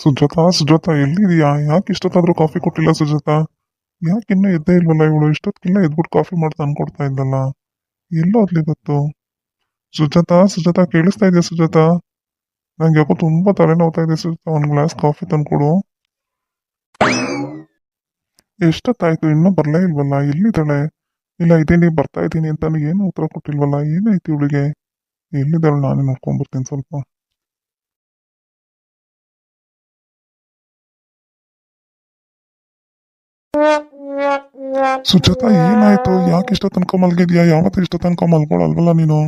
ಸುಜಾತ ಸುಜಾತ, ಎಲ್ಲಿದೀಯಾ? ಯಾಕೆ ಇಷ್ಟೊತ್ತಾದ್ರೂ ಕಾಫಿ ಕೊಟ್ಟಿಲ್ಲ ಸುಜಾತ? ಯಾಕೆ ಇನ್ನೂ ಎದ್ದೇ ಇಲ್ವಲ್ಲ ಇವಳು? ಇಷ್ಟೊತ್ತಿಲ್ಲ ಎದ್ಬಿಟ್ಟು ಕಾಫಿ ಮಾಡಿ ತಂದ್ಕೊಡ್ತಾ ಇದ್ದಲ್ಲ. ಎಲ್ಲೋದ್ಲಿ ಗೊತ್ತು. ಸುಜಾತ ಸುಜಾತ, ಕೇಳಿಸ್ತಾ ಇದೆಯಾ ಸುಜಾತ? ನಂಗೆ ಯಾಕೋ ತುಂಬಾ ತಲೆನೋವ್ತಾ ಇದೆ ಸುಜಾತ. ಒಂದು ಗ್ಲಾಸ್ ಕಾಫಿ ತಂದ್ಕೊಡು. ಎಷ್ಟೊತ್ತಾಯ್ತು? ಇನ್ನೂ ಬರಲೇ ಇಲ್ವಲ್ಲ? ಎಲ್ಲಿದ್ದಾಳೆ? ಇಲ್ಲ, ಇದ್ದೀನಿ, ಬರ್ತಾ ಇದ್ದೀನಿ ಅಂತ ಏನು ಉತ್ತರ ಕೊಟ್ಟಿಲ್ವಲ್ಲ? ಏನಾಯ್ತು ಇವಳಿಗೆ? ಎಲ್ಲಿದ್ದಾಳೆ? ನಾನೇ ನೋಡ್ಕೊಂಡ್ಬರ್ತೀನಿ ಸ್ವಲ್ಪ. ಸುಜಾತ ಏನಾಯ್ತು? ಯಾಕೆ ಇಷ್ಟ ತನಕ ಮಲ್ಗಿದ್ಯಾ ಯಾವತ್ತು ಇಷ್ಟ ತನಕ ಮಲ್ಕೊಳಲ್ವಲ್ಲ ನೀನು?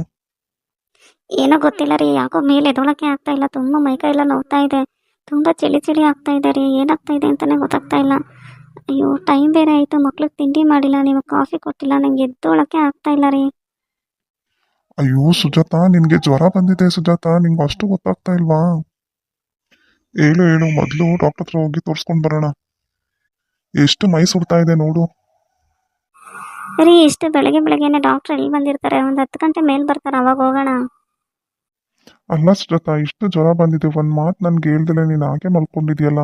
ಏನೋ ಗೊತ್ತಿಲ್ಲ ರೀ ಯಾಕೋ ಮೇಲೆ ಎದೊಳಕ್ಕೆ ಆಗ್ತಾ ಇಲ್ಲ ತುಂಬಾ ಮೈಕೈ ಎಲ್ಲ ನೋವ್ತಾ ಇದೆ ತುಂಬಾ ಚಳಿ ಚಳಿ ಆಗ್ತಾ ಇದೆ ರೀ ಏನಾಗ್ತಾ ಇದೆ ಅಂತಾನೆ ಗೊತ್ತಾಗ್ತಾ ಇಲ್ಲ. ಅಯ್ಯೋ ಟೈಮ್ ಬೇರೆ ಆಯ್ತು ಮಕ್ಳಿಗೆ ತಿಂಡಿ ಮಾಡಿಲ್ಲ ನೀವು ಕಾಫಿ ಕೊಟ್ಟಿಲ್ಲ ನಂಗೆ ಎದ್ದೊಳಕ್ಕೆ ಆಗ್ತಾ ಇಲ್ಲ ರೀ. ಅಯ್ಯೋ ಸುಜಾತ ನಿನ್ಗೆ ಜ್ವರ ಬಂದಿದೆ ಸುಜಾತ ನಿಂಗೆ ಅಷ್ಟು ಗೊತ್ತಾಗ್ತಾ ಇಲ್ವಾ? ಹೇಳು ಹೇಳು ಮೊದಲು ಡಾಕ್ಟರ್ ಹತ್ರ ಹೋಗಿ ತೋರಿಸ್ಕೊಂಡು ಬರೋಣ. ಎಷ್ಟು ಮೈ ಸುಡ್ತಾ ಇದೆ ನೋಡು. ರೀ ಎಷ್ಟು ಬೆಳಗ್ಗೆ ಬೆಳಗ್ಗೆನೆ ಡಾಕ್ಟರ್ ಎಲ್ಲಿ ಬಂದಿರ್ತಾರೆ? ಒಂದು ಹತ್ತು ಗಂಟೆ ಮೇಲೆ ಬರ್ತಾರೆ ಅವಾಗ ಹೋಗೋಣ. ಅಲ್ಲ ಸುಜಾತ ಇಷ್ಟು ಜ್ವರ ಬಂದಿದೆ ಒಂದ್ ಮಾತು ನನ್ಗೆ ಹೇಳ್ದಿಲ್ಲ ನೀನು ಹಾಗೆ ಮಲ್ಕೊಂಡಿದ್ಯಲ್ಲ.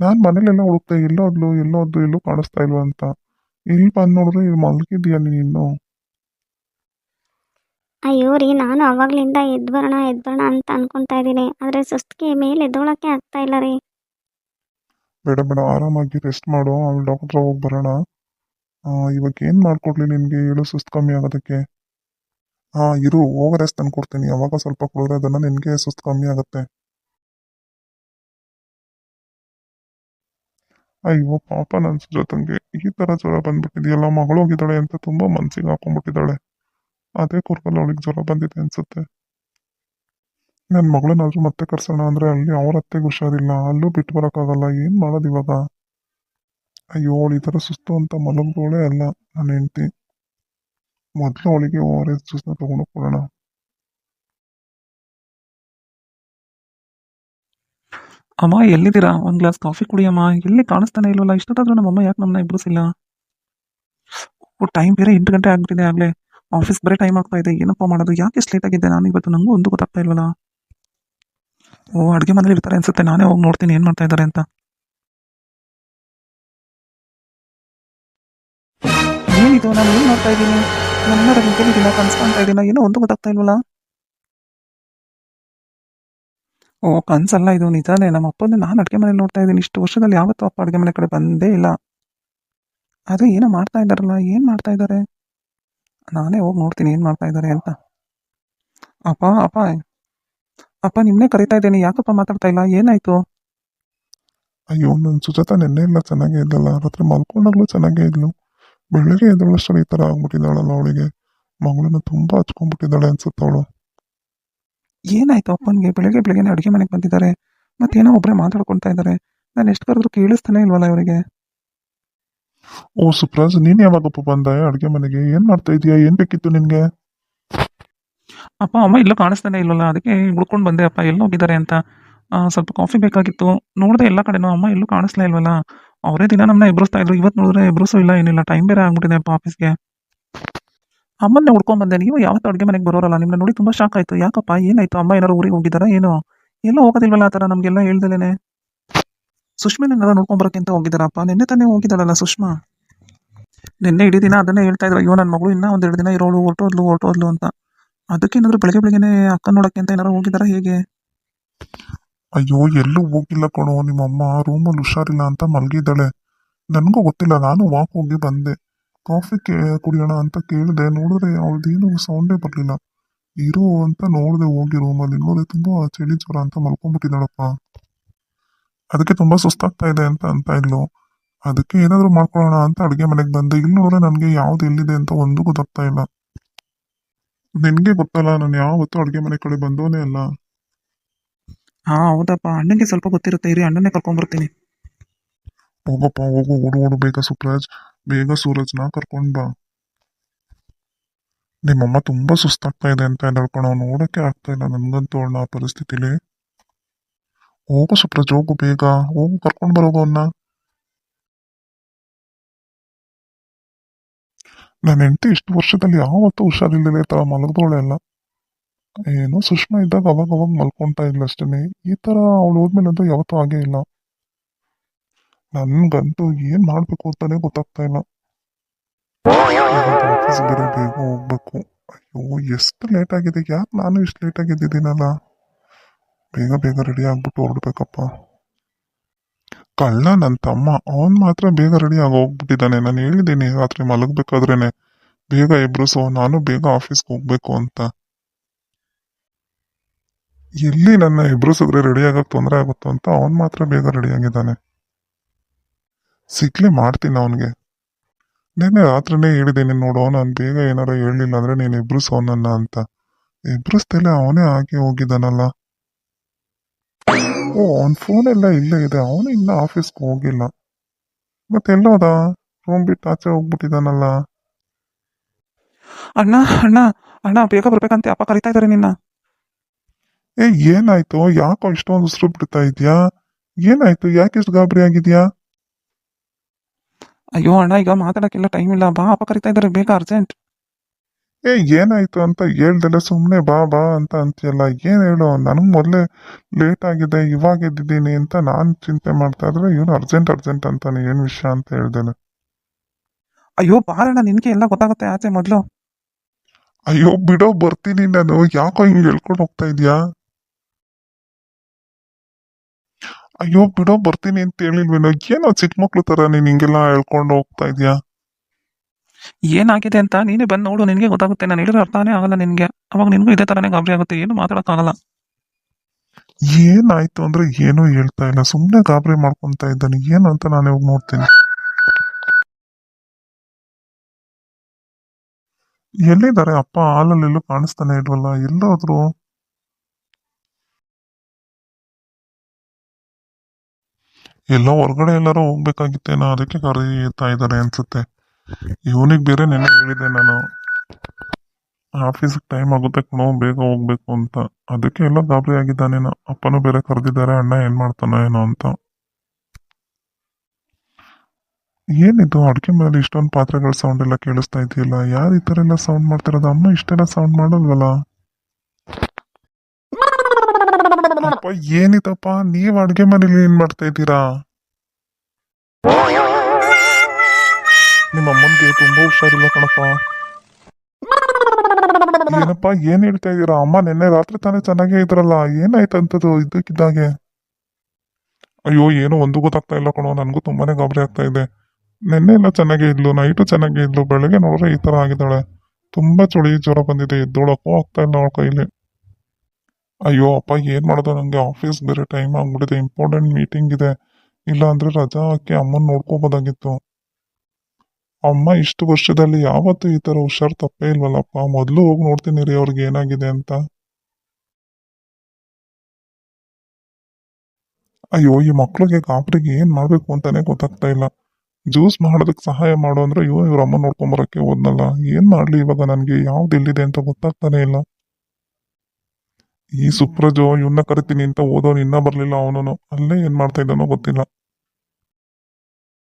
ನಾನು ಮನೇಲೆಲ್ಲ ಹುಡುಕ್ತೆ ಎಲ್ಲೋದ್ಲು ಎಲ್ಲೋದ್ಲು ಎಲ್ಲೂ ಕಾಣಿಸ್ತಾ ಇಲ್ವಾ ಅಂತ. ಇಲ್ಲಿ ಬಂದು ನೋಡಿದ್ರೆ ಇಲ್ಲಿ ಮಲ್ಗಿದ್ಯಾ ನೀನು ಅಯ್ಯೋ ರೀ ನಾನು ಅವಾಗ್ಲಿಂದ ಎದ್ದು ಬರೋಣ ಎದ್ದು ಬರೋಣ ಅಂತ ಅನ್ಕೊಂತಾ ಇದ್ದೀನಿ. ಆದರೆ ಸುಸ್ತಿಗೆ ಮೇಲೆ ಎದ್ದೋಳಕ್ಕೆ ಆಗ್ತಾ ಇಲ್ಲ ರೀ. ಬೇಡ ಬೇಡ, ಆರಾಮಾಗಿ ರೆಸ್ಟ್ ಮಾಡು, ಆಮೇಲೆ ಡಾಕ್ಟರ್ ಹೋಗಿ ಬರೋಣ. ಇವಾಗ ಏನ್ ಮಾಡ್ಕೊಡ್ಲಿ ನಿನ್ಗೆ? ಹೇಳು ಸುಸ್ತು ಕಮ್ಮಿ ಆಗೋದಕ್ಕೆ. ಹಾಂ ಇರು ಓವರ್ ಎಸ್ ತಂದ್ಕೊಡ್ತೀನಿ ಅವಾಗ ಸ್ವಲ್ಪ ಕುಡಿದ್ರೆ ಅದನ್ನ ನಿನಗೆ ಸುಸ್ತು ಕಮ್ಮಿ ಆಗುತ್ತೆ. ಅಯ್ಯೋ, ಪಾಪ ನನ್ ಜೊತೆಗೆ ಈ ತರ ಜ್ವರ ಬಂದ್ಬಿಟ್ಟಿದೆಯಲ್ಲ, ಮಗಳು ಹೋಗಿದ್ದಾಳೆ ಅಂತ ತುಂಬಾ ಮನ್ಸಿಗೆ ಹಾಕೊಂಡ್ಬಿಟ್ಟಿದ್ದಾಳೆ. ಅದೇ ಕುರ್ಗಲ್ ಅವಳಿಗೆ ಜ್ವರ ಬಂದಿದೆ ಅನ್ಸುತ್ತೆ. ನನ್ನ ಮಗಳನ್ನಾದ್ರೂ ಮತ್ತೆ ಕರ್ಸೋಣ ಅಂದ್ರೆ ಅಲ್ಲಿ ಅವ್ರ ಅತ್ತೆಗೆ ಹುಷಾರಿಲ್ಲ, ಅಲ್ಲೂ ಬಿಟ್ಟು ಬರೋಕ್ಕಾಗಲ್ಲ, ಏನು ಮಾಡೋದು ಇವಾಗ? ಅಯ್ಯೋ, ಅವಳು ಈ ಥರ ಸುಸ್ತು ಅಂತ ಮಲಗೋಳೆ ಅಲ್ಲ ನನ್ನ ಹೆಂಡತಿ. ಮೊದಲು ಅವಳಿಗೆ ಓ ಆರ್ ಎಸ್ ಜ್ಯೂಸ್ನ ತಗೊಂಡು ಕೊಡೋಣ ಅಮ್ಮ, ಎಲ್ಲಿದ್ದೀರಾ? ಒಂದು ಗ್ಲಾಸ್ ಕಾಫಿ ಕುಡಿಯಮ್ಮ. ಎಲ್ಲಿ ಕಾಣಿಸ್ತಾನೆ ಇಲ್ವಲ್ಲ? ಇಷ್ಟೊತ್ತಾದ್ರೂ ನಮ್ಮಮ್ಮ ಯಾಕೆ ನಮ್ಮನ್ನ ಇಬ್ಬರಿಸಿಲ್ಲ ಟೈಮ್ ಬೇರೆ ಎಂಟು ಗಂಟೆ ಆಗ್ಬಿಟ್ಟಿದೆ ಆಗಲೇ. ಆಫೀಸ್ ಬರೀ ಟೈಮ್ ಆಗ್ತಾ ಇದೆ. ಏನಪ್ಪ ಮಾಡೋದು? ಯಾಕೆ ಲೇಟ್ ಆಗಿದ್ದೆ ನಾನು? ಇವತ್ತು ನನಗೂ ಒಂದು ಗೊತ್ತಾಗ್ತಾ ಇಲ್ವಲ್ಲ? ಓ, ಅಡುಗೆ ಮನೇಲಿ ಇರ್ತಾರೆ ಅನ್ಸುತ್ತೆ. ನಾನೇ ಹೋಗಿ ನೋಡ್ತೀನಿ ಏನು ಮಾಡ್ತಾ ಇದ್ದಾರೆ ಅಂತ. ಏನಿದು? ನಾನು ಏನು ಮಾಡ್ತಾ ಇದ್ದೀನಿ? ನನ್ನ ನಿಂತಿಲ್ಲ ಕನ್ಸ್ಕೊಂತಾ ಇದ್ದೀನ ಏನೋ ಒಂದು ಗೊತ್ತಾಗ್ತಾ ಇಲ್ವಲ್ಲ? ಓ, ಕನ್ಸಲ್ಲ ಇದು. ನಿಜಾನೇ, ನಮ್ಮ ಅಪ್ಪನ ನಾನು ಅಡುಗೆ ಮನೇಲಿ ನೋಡ್ತಾ ಇದ್ದೀನಿ. ಇಷ್ಟು ವರ್ಷದಲ್ಲಿ ಯಾವತ್ತೂ ಅಪ್ಪ ಅಡುಗೆ ಮನೆ ಕಡೆ ಬಂದೇ ಇಲ್ಲ. ಅದು ಏನೋ ಮಾಡ್ತಾ ಇದ್ದಾರಲ್ಲ, ಏನು ಮಾಡ್ತಾ ಇದ್ದಾರೆ ನಾನೇ ಹೋಗಿ ನೋಡ್ತೀನಿ ಏನು ಮಾಡ್ತಾ ಇದ್ದಾರೆ ಅಂತ. ಅಪ್ಪ ಅಪ್ಪ ಅಪ್ಪ ನಿಮ್ಮನ್ನೇ ಕರಿತಾ ಇದ್ದೇನೆ. ಯಾಕಪ್ಪ ಮಾತಾಡ್ತಾ ಇಲ್ಲ? ಏನಾಯ್ತು? ಅಯ್ಯೋ ನನ್ನ ಸುಜಾತ ನೆನ್ನೆ ಇಲ್ಲ ಚೆನ್ನಾಗೇ ಇದ್ದಲ್ಲ. ರಾತ್ರಿ ಮಲ್ಕೊಂಡಾಗ್ಲೂ ಚೆನ್ನಾಗೇ ಇದ್ಲು. ಬೆಳಗ್ಗೆ ಎದ್ದಳಷ್ಟರಲ್ಲಿ ಈ ಥರ ಆಗ್ಬಿಟ್ಟಿದ್ದಾಳಲ್ಲ ಅವಳಿಗೆ. ಮಗಳನ್ನ ತುಂಬಾ ಹಚ್ಕೊಂಡ್ಬಿಟ್ಟಿದ್ದಾಳೆ ಅನ್ಸುತ್ತೆ ಅವಳು. ಏನಾಯ್ತು ಅಪ್ಪನಿಗೆ? ಬೆಳಗ್ಗೆ ಬೆಳಗ್ಗೆನೆ ಅಡುಗೆ ಮನೆಗೆ ಬಂದಿದ್ದಾರೆ. ಮತ್ತೇನೋ ಒಬ್ಬರೇ ಮಾತಾಡ್ಕೊಳ್ತಾ ಇದ್ದಾರೆ. ನಾನು ಎಷ್ಟು ಕರೆದ್ರು ಕೇಳಿಸ್ತಾನೆ ಇಲ್ವಲ್ಲ ಇವರಿಗೆ? ಓ ಸುಪ್ರಾಜ್ ನೀನು ಯಾವಾಗಪ್ಪ ಬಂದ? ಅಡುಗೆ ಮನೆಗೆ? ಏನು ಮಾಡ್ತಾ ಇದೀಯಾ? ಏನು ಬೇಕಿತ್ತು ನಿನ್ಗೆ? ಅಪ್ಪ, ಅಮ್ಮ ಎಲ್ಲೂ ಕಾಣಿಸ್ತಾನೆ ಇಲ್ಲಲ್ಲ, ಅದಕ್ಕೆ ಹುಡ್ಕೊಂಡು ಬಂದೆ, ಅಪ್ಪ, ಎಲ್ಲೋ ಹೋಗಿದ್ದಾರೆ ಅಂತ. ಸ್ವಲ್ಪ ಕಾಫಿ ಬೇಕಾಗಿತ್ತು. ನೋಡಿದೆ ಎಲ್ಲ ಕಡೆನೂ ಅಮ್ಮ ಎಲ್ಲೂ ಕಾಣಿಸ್ಲಾ ಇಲ್ವಲ್ಲ. ಅವರೇ ದಿನ ನಮ್ಮನ್ನ ಎಬ್ರಿಸ್ತಾ ಇದ್ರು. ಇವತ್ತು ನೋಡಿದ್ರೆ ಎಬ್ರಿಸೋ ಇಲ್ಲ, ಏನಿಲ್ಲ. ಟೈಮ್ ಬೇರೆ ಆಗ್ಬಿಟ್ಟಿದೆ ಅಪ್ಪ ಆಫೀಸ್ಗೆ ಅಮ್ಮನ್ನೇ ಹುಡ್ಕೊಂಡ್ ಬಂದೆ. ನೀವು ಯಾವತ್ತು ಅಡುಗೆ ಮನೆಗೆ ಬರೋರಲ್ಲ. ನಿಮ್ಮನ್ನ ನೋಡಿ ತುಂಬಾ ಶಾಕ್ ಆಯ್ತು. ಯಾಕಪ್ಪ, ಏನಾಯ್ತು? ಅಮ್ಮ ಏನಾರು ಊರಿಗೆ ಹೋಗಿದ್ದಾರಾ, ಏನೋ? ಎಲ್ಲೋ ಹೋಗೋದಿಲ್ವಲ್ಲ ಆ ಥರ ನಮಗೆಲ್ಲ ಹೇಳ್ದಲೇನೆ. ಸುಷ್ಮಿನ ಏನಾರ ನೋಡ್ಕೊಂಡ್ ಬರೋಕೆ ಅಂತ ಹೋಗಿದ್ದಾರಪ್ಪ. ನಿನ್ನೆ ತಾನೇ ಹೋಗಿದ್ದಾಳಲ್ಲ ಸುಷ್ಮಾ? ನಿನ್ನೆ ಇಡೀ ದಿನ ಅದನ್ನೇ ಹೇಳ್ತಾ ಇದ್ರು. ಅಯ್ಯೋ ನನ್ನ ಮಗಳು ಇನ್ನೂ ಒಂದೆರಡು ದಿನ ಇರೋಳು, ಹೊರಟೋದ್ಲು ಹೊರಟೋದ್ಲು ಅಂತ. ಅದಕ್ಕೆ ಏನಾದ್ರು ಬೆಳಗ್ಗೆ ಬೆಳಗ್ಗೆನೆ ಅಕ್ಕ ನೋಡಕ್ಕೆ ಅಂತ ಏನಾರು ಹೋಗಿದಾರ ಹೇಗೆ? ಅಯ್ಯೋ, ಎಲ್ಲೂ ಹೋಗಿಲ್ಲ ಕಣೋ, ನಿಮ್ಮಮ್ಮ ರೂಮಲ್ಲಿ ಹುಷಾರಿಲ್ಲ ಅಂತ ಮಲಗಿದ್ದಾಳೆ. ನನಗೂ ಗೊತ್ತಿಲ್ಲ, ನಾನು ವಾಕ್ ಹೋಗಿ ಬಂದೆ. ಕಾಫಿ ಕೇ, ಕುಡಿಯೋಣ ಅಂತ ಕೇಳಿದೆ. ನೋಡಿದ್ರೆ ಅವಳದೇನು ಸೌಂಡೇ ಬರಲಿಲ್ಲ. ಇರು ಅಂತ ನೋಡಿದೆ ಹೋಗಿ ರೂಮಲ್ಲಿ. ನೋಡಿದೆ ತುಂಬಾ ಚಳಿ ಜ್ವರ ಅಂತ ಮಲ್ಕೊಂಡ್ಬಿಟ್ಟಿದ್ದಾಳಪ್ಪ. ಅದಕ್ಕೆ ತುಂಬಾ ಸುಸ್ತಾಗ್ತಾ ಇದೆ ಅಂತ ಅಂತ ಇದ್ಲು. ಅದಕ್ಕೆ ಏನಾದರೂ ಮಾಡ್ಕೊಳ್ಳೋಣ ಅಂತ ಅಡುಗೆ ಮನೆಗೆ ಬಂದೆ. ಇಲ್ಲಿ ನೋಡಿದ್ರೆ ನನಗೆ ಯಾವ್ದು ಎಲ್ಲಿದೆ ಅಂತ ಒಂದು ಗೊತ್ತಾಗ್ತಾ ಇಲ್ಲ. ನಿನ್ಗೆ ಗೊತ್ತಲ್ಲ ನಾನು ಯಾವತ್ತೂ ಅಡುಗೆ ಮನೆ ಕಡೆ ಬಂದೋನೇ ಅಲ್ಲ. ಹಾ ಹೌದಪ್ಪ. ಅಣ್ಣನಿಗೆ ಸ್ವಲ್ಪ ಗೊತ್ತಿರುತ್ತೆ. ಇರಿ ಅಣ್ಣನೇ ಕರ್ಕೊಂಡ್ಬರ್ತೀನಿ ಹೋಗಪ್ಪ ಹೋಗು. ಓಡು ಓಡು. ಬೇಗ ಸುಪ್ರಾಜ್ ಬೇಗ ಸೂರಜ್ನ ಕರ್ಕೊಂಡ್ ಬಾ. ನಿಮ್ಮಮ್ಮ ತುಂಬಾ ಸುಸ್ತಾಗ್ತಾ ಇದೆ ಅಂತ ಹೇಳ್ಕೊಳೋ ನೋಡಕ್ಕೆ ಆಗ್ತಾ ಇಲ್ಲ ನನ್ಗಂತೂ ಅವಳನ್ನ ಆ ಪರಿಸ್ಥಿತಿಲಿ. ಹೋಗು ಸುಪ್ರಾಜ್ ಹೋಗು ಬೇಗ. ಹೋಗು ಕರ್ಕೊಂಡ್ ಬರೋಗು ಅವನ್ನ ನನ್ನ ಹೆಂಡತಿ ಇಷ್ಟು ವರ್ಷದಲ್ಲಿ ಯಾವತ್ತೂ ಹುಷಾರಿಲ್ಲದೆ ತರ ಮಲಗ್ದೋಳೆ ಅಲ್ಲ. ಏನೋ ಸುಷ್ಮಾ ಇದ್ದಾಗ ಅವಾಗ ಅವಾಗ ಮಲ್ಕೊಂತಾ ಇಲ್ಲ ಅಷ್ಟೇ ಈ ತರ ಅವಳು ಹೋದ್ಮೇಲೆ ಅಂತೂ ಯಾವತ್ತೂ ಆಗೇ ಇಲ್ಲ. ನನ್ಗಂತೂ ಏನ್ ಮಾಡ್ಬೇಕು ಅಂತಾನೆ ಗೊತ್ತಾಗ್ತಾ ಇಲ್ಲ. ಆಫೀಸ್ ಬೇರೆ ಬೇಗ ಹೋಗ್ಬೇಕು. ಅಯ್ಯೋ, ಎಷ್ಟು ಲೇಟ್ ಆಗಿದೆ ಯಾಕೆ ನಾನು ಇಷ್ಟು ಲೇಟ್ ಆಗಿದ್ದೀನಲ್ಲ? ಬೇಗ ಬೇಗ ರೆಡಿ ಆಗ್ಬಿಟ್ಟು ಹೊರಡ್ಬೇಕಪ್ಪ. ಕಳ್ಳ ನನ್ನ ತಮ್ಮ, ಅವನ್ ಮಾತ್ರ ಬೇಗ ರೆಡಿ ಆಗಿ ಹೋಗ್ಬಿಟ್ಟಿದ್ದಾನೆ ನಾನು ಹೇಳಿದ್ದೀನಿ ರಾತ್ರಿ ಮಲಗ್ಬೇಕಾದ್ರೇನೆ. ಬೇಗ ಎಬ್ರಿಸು, ನಾನು ಬೇಗ ಆಫೀಸ್ಗೆ ಹೋಗ್ಬೇಕು ಅಂತ. ಎಲ್ಲಿ ನನ್ನ ಎಬ್ರಿಸಿದ್ರೆ ರೆಡಿ ಆಗಕ್ ತೊಂದರೆ ಆಗುತ್ತೋ ಅಂತ ಅವನ್ ಮಾತ್ರ ಬೇಗ ರೆಡಿ ಆಗಿದ್ದಾನೆ. ಸಿಕ್ಲಿ ಮಾಡ್ತೀನಿ ಅವನಿಗೆ. ನೆನ್ನೆ ರಾತ್ರಿನೇ ಹೇಳಿದ್ದೀನಿ ನೋಡು, ನಾನು ಬೇಗ ಏನಾರ ಹೇಳಲಿಲ್ಲ ಅಂದ್ರೆ ನೀನು ಎಬ್ರಿಸು ಅವನನ್ನ ಅಂತ. ಎಬ್ರಿಸ್ದಲೆ ಅವನೇ ಆಗಿ ಹೋಗಿದ್ದಾನಲ್ಲ. ಓ ಅವ್ನ ಫೋನ್ ಎಲ್ಲ ಇಲ್ಲೇ ಇದೆ. ಅವನು ಇನ್ನೂ ಆಫೀಸ್ಗೆ ಹೋಗಿಲ್ಲ. ಮತ್ತೆಲ್ಲೋದ ರೂಮ್ ಬಿಟ್ಟು ಆಚೆ ಹೋಗ್ಬಿಟ್ಟಿದ್ದಾನಲ್ಲ. ಅಣ್ಣ ಅಣ್ಣ ಅಣ್ಣ ಬೇಗ ಬರ್ಬೇಕಂತೆ. ಅಪ್ಪ ಕರಿತಾ ಇದ್ದಾರೆ ನಿನ್ನ. ಏ ಏನಾಯ್ತು? ಯಾಕೋ ಇಷ್ಟೊಂದು ಉಸಿರು ಬಿಡ್ತಾ ಇದೆಯಾ? ಏನಾಯ್ತು? ಯಾಕೆ ಇಷ್ಟು ಗಾಬರಿ ಆಗಿದ್ಯಾ? ಅಯ್ಯೋ ಅಣ್ಣ ಈಗ ಮಾತಾಡಕ್ಕೆಲ್ಲ ಟೈಮ್ ಇಲ್ಲ. ಬಾ ಅಪ್ಪ ಕರಿತಾ ಇದ್ದಾರೆ ಬೇಗ ಅರ್ಜೆಂಟ್ ಏ ಏನಾಯ್ತು ಅಂತ ಹೇಳ್ದಲ್ಲ ಸುಮ್ಮನೆ ಬಾ ಬಾ ಅಂತ ಅಂತೀಯಲ್ಲ ಏನು ಹೇಳು? ನನಗೆ ಮೊದಲೇ ಲೇಟ್ ಆಗಿದೆ ಇವಾಗ ಎದ್ದಿದ್ದೀನಿ ಅಂತ ನಾನು ಚಿಂತೆ ಮಾಡ್ತಾ ಇದ್ರೆ ಇವನು ಅರ್ಜೆಂಟ್ ಅರ್ಜೆಂಟ್ ಅಂತಾನೆ ಏನು ವಿಷಯ ಅಂತ ಹೇಳ್ದಲ್ಲ ಅಯ್ಯೋ ಬಾರಣ್ಣ ನಿನಗೆ ಎಲ್ಲ ಗೊತ್ತಾಗುತ್ತೆ ಆಚೆ ಮೊದಲು. ಅಯ್ಯೋ ಬಿಡೋ ಬರ್ತೀನಿ ನಾನು. ಯಾಕೋ ಹಿಂಗೆ ಹೇಳ್ಕೊಂಡು ಹೋಗ್ತಾ ಇದೀಯಾ? ಅಯ್ಯೋ ಬಿಡೋ ಬರ್ತೀನಿ ಅಂತ ಹೇಳಿಲ್ವೇನೋ? ಏನೋ ಚಿಕ್ಕ ಮಕ್ಳು ತರ ನೀನು ಹಿಂಗೆಲ್ಲ ಹೇಳ್ಕೊಂಡು ಹೋಗ್ತಾ ಇದ್ಯಾ? ಏನಾಗಿದೆ ಅಂತ ನೀನೇ ಬಂದು ನೋಡು, ನಿನಗೆ ಗೊತ್ತಾಗುತ್ತೆ, ನಾನು ಹೇಳಿದ್ರೆ ಅರ್ಥನೇ ಆಗಲ್ಲ ನಿನಗೆ. ಅವಾಗ ನಿನಗೂ ಇದೇ ತರನೇ ಗಾಬರಿ ಆಗುತ್ತೆ, ಏನು ಮಾತಾಡೋಕ್ಕಾಗಲ್ಲ. ಏನಾಯ್ತು ಅಂದ್ರೆ ಏನೂ ಹೇಳ್ತಾ ಇಲ್ಲ. ಸುಮ್ಮನೆ ಗಾಬರಿ ಮಾಡ್ಕೊಂತ ಇದ್ದಾನೆ. ಏನು ಅಂತ ನಾನು ಇವಾಗ ನೋಡ್ತೀನಿ. ಎಲ್ಲಿದ್ದಾರೆ? ಅಪ್ಪ ಹಾಲಲ್ಲಿ ಎಲ್ಲೂ ಕಾಣಿಸ್ತಾನೆ ಇಲ್ವಲ್ಲ? ಎಲ್ಲೋದ್ರು? ಎಲ್ಲೋ ಹೊರಗಡೆ ಎಲ್ಲಾರು ಹೋಗ್ಬೇಕಾಗಿತ್ತೇನೋ, ಅದಕ್ಕೆ ಕರೀತಾ ಇದ್ದಾರೆ ಅನ್ಸುತ್ತೆ. ಇವನಿಗೆ ಬೇರೆ ನೆನ್ನೆ ಹೇಳಿದೆ ನಾನು. ಆಫೀಸ್ಗೆ ಟೈಮ್ ಆಗುತ್ತೆ ಕಣೋ, ಬೇಗ ಹೋಗ್ಬೇಕು ಅಂತ. ಅದಕ್ಕೆ ಎಲ್ಲ ಗಾಬರಿ ಆಗಿದ್ದಾನೇನೋ ಅಪ್ಪನೂ ಬೇರೆ ಕರೆದಿದ್ದಾರೆ, ಅಣ್ಣ ಏನ್ ಮಾಡ್ತಾನೋ ಏನೋ ಅಂತ. ಏನಿದು ಅಡುಗೆ ಮೇಲೆ ಇಷ್ಟೊಂದು ಪಾತ್ರೆಗಳ ಸೌಂಡ್ ಎಲ್ಲ ಕೇಳಿಸ್ತಾ ಇದೆಯಲ್ಲ? ಯಾರು ಈ ತರ ಎಲ್ಲ ಸೌಂಡ್ ಮಾಡ್ತಿರೋದು? ಅಮ್ಮ ಇಷ್ಟೆಲ್ಲ ಸೌಂಡ್ ಮಾಡಲ್ವಲ್ಲ? ಏನಿದಪ್ಪ? ನೀವ್ ಅಡುಗೆ ಮನೇಲಿ ಏನ್ ಮಾಡ್ತಾ ಇದ್ದೀರಾ? ನಿಮ್ಮ ಅಮ್ಮನಿಗೆ ತುಂಬಾ ಹುಷಾರಿಲ್ಲ ಕಣಪ್ಪ. ಏನಪ್ಪ, ಏನ್ ಹೇಳ್ತಾ ಇದೀರಾ? ಅಮ್ಮ ನಿನ್ನೆ ರಾತ್ರಿ ತಾನೇ ಚೆನ್ನಾಗೇ ಇದ್ರಲ್ಲ ಏನಾಯ್ತಂತದ್ದು ಇದ್ದಕ್ಕಿದ್ದಾಗೆ? ಅಯ್ಯೋ, ಏನೋ ಒಂದು ಗೊತ್ತಾಗ್ತಾ ಇಲ್ಲ ಕಣೋ, ನನಗೂ ತುಂಬಾನೇ ಗಾಬರಿ ಆಗ್ತಾ ಇದೆ. ನಿನ್ನೆ ಎಲ್ಲ ಚೆನ್ನಾಗೇ ಇದ್ಲು, ನೈಟು ಚೆನ್ನಾಗೇ ಇದ್ಲು, ಬೆಳಗ್ಗೆ ನೋಡ್ರೆ ಈ ತರ ಆಗಿದ್ದಾಳೆ. ತುಂಬಾ ಚಳಿ, ಜ್ವರ ಬಂದಿದೆ, ಎದ್ದೋಳಕ್ಕೂ ಆಗ್ತಾ ಇಲ್ಲ ಅವಳ ಕೈಲಿ. ಅಯ್ಯೋ, ಅಪ್ಪ, ಏನ್ ಮಾಡೋದು ನಂಗೆ? ಆಫೀಸ್ ಬೇರೆ ಟೈಮ್ ಆಗ್ಬಿಟ್ಟಿದೆ ಇಂಪಾರ್ಟೆಂಟ್ ಮೀಟಿಂಗ್ ಇದೆ. ಇಲ್ಲ ಅಂದ್ರೆ ರಜಾ ಹಾಕಿ ಅಮ್ಮನ್ ನೋಡ್ಕೋಬೋದಾಗಿತ್ತು. ಅಮ್ಮ, ಇಷ್ಟು ವರ್ಷದಲ್ಲಿ ಯಾವತ್ತೂ ಈ ಥರ ಹುಷಾರ್ ತಪ್ಪೇ ಇಲ್ವಲ್ಲಪ್ಪ? ಮೊದಲು ಹೋಗಿ ನೋಡ್ತೀನಿ ರೀ, ಅವ್ರಿಗೆ ಏನಾಗಿದೆ ಅಂತ. ಅಯ್ಯೋ, ಈ ಮಕ್ಳಿಗೆ ಕಾಪ್ರಿಗೆ ಏನು ಮಾಡಬೇಕು ಅಂತಾನೆ ಗೊತ್ತಾಗ್ತಾ ಇಲ್ಲ. ಜ್ಯೂಸ್ ಮಾಡೋದಕ್ಕೆ ಸಹಾಯ ಮಾಡು ಅಂದ್ರೆ ಇವ ಇವ್ರ ಅಮ್ಮ ನೋಡ್ಕೊಂಬರಕ್ಕೆ ಹೋದ್ನಲ್ಲ. ಏನು ಮಾಡ್ಲಿ ಇವಾಗ ನನಗೆ? ಯಾವ್ದು ಎಲ್ಲಿದೆ ಅಂತ ಗೊತ್ತಾಗ್ತಾನೆ ಇಲ್ಲ. ಈ ಸುಪ್ರಜೋ ಇವನ್ನ ಕರಿತೀನಿ ಅಂತ ಓದೋನು ಇನ್ನ ಬರಲಿಲ್ಲ ಅವನು ಅಲ್ಲೇ ಏನು ಮಾಡ್ತಾ ಇದ್ದಾನೋ ಗೊತ್ತಿಲ್ಲ.